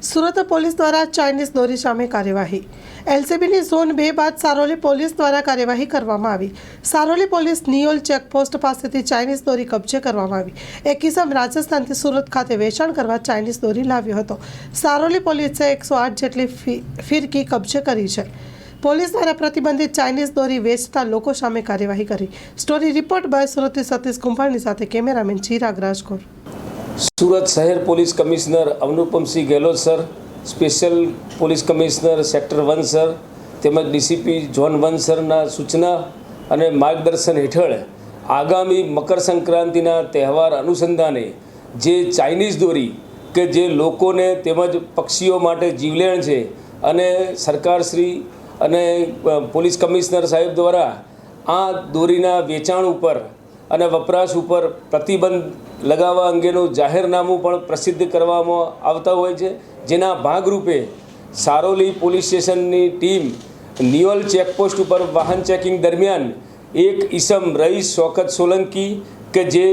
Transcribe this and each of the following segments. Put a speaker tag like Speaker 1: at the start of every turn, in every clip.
Speaker 1: Surat police દ્વારા Chinese દોરી સામે કાર્યવાહી. એલસીબીની ઝોન બે બાદ સારોલી પોલીસ દ્વારા કાર્યવાહી કરવામાં આવી. સારોલી પોલીસ નિયોલ ચેકપોસ્ટ પાસેથી ચાઇનીઝ દોરી કબજે કરવામાં આવી. એક કિસમ રાજસ્થાનથી સુરત ખાતે વેચાણ કરવા ચાઇનીઝ દોરી લાવ્યો હતો. સારોલી પોલીસે એકસો આઠ જેટલી ફિરકી કબજે કરી છે. પોલીસ દ્વારા પ્રતિબંધિત ચાઇનીઝ દોરી વેચતા લોકો સામે કાર્યવાહી કરી. સ્ટોરી રિપોર્ટ બાય સુરતથી સતીશ કુંભારની સાથે કેમેરામેન ચિરાગ રાજકોર.
Speaker 2: સુરત શહેર police commissioner Anupamsinh Gahlaut sir, special police commissioner sector one sir, તેમજ ડીસીપી જોન વન સરના સૂચના અને માર્ગદર્શન હેઠળ આગામી મકર સંક્રાંતિના તહેવાર અનુસંધાને જે ચાઇનીઝ દોરી કે જે લોકોને તેમજ પક્ષીઓ માટે જીવલેણ છે અને સરકારશ્રી અને પોલીસ કમિશનર સાહેબ દ્વારા આ દોરીના વેચાણ ઉપર અને વપરાશ ઉપર પ્રતિબંધ લગાવવા અંગેનું જાહેરનામું પણ પ્રસિદ્ધ કરવામાં આવતા હોય છે. જેના ભાગરૂપે સારોલી પોલીસ સ્ટેશનની ટીમ નિયોલ ચેકપોસ્ટ ઉપર વાહન ચેકિંગ દરમિયાન એક ઈસમ રઈસ શોકત સોલંકી કે જે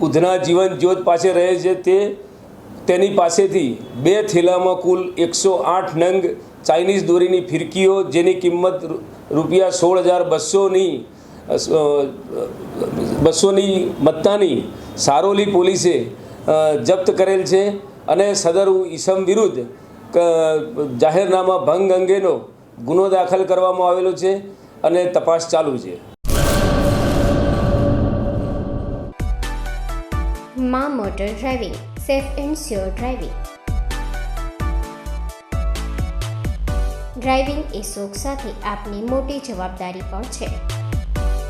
Speaker 2: ઉધના જીવન જ્યોત પાસે રહે છે તે તેની પાસેથી બે થેલામાં કુલ એકસો આઠ નંગ ચાઇનીઝ દોરીની ફિરકીઓ જેની કિંમત રૂપિયા સોળ હજાર બસોની બસોની મત્તાની સારોલી પોલીસે જપ્ત કરેલ છે અને સદર ઈસમ વિરુદ્ધ જાહેરનામા ભંગ અંગેનો ગુનો દાખલ કરવામાં આવેલો છે અને તપાસ ચાલુ છે.
Speaker 3: મા motor driving, safe and sure driving. Driving એ શોખ સાથે આપની મોટી જવાબદારી પણ છે.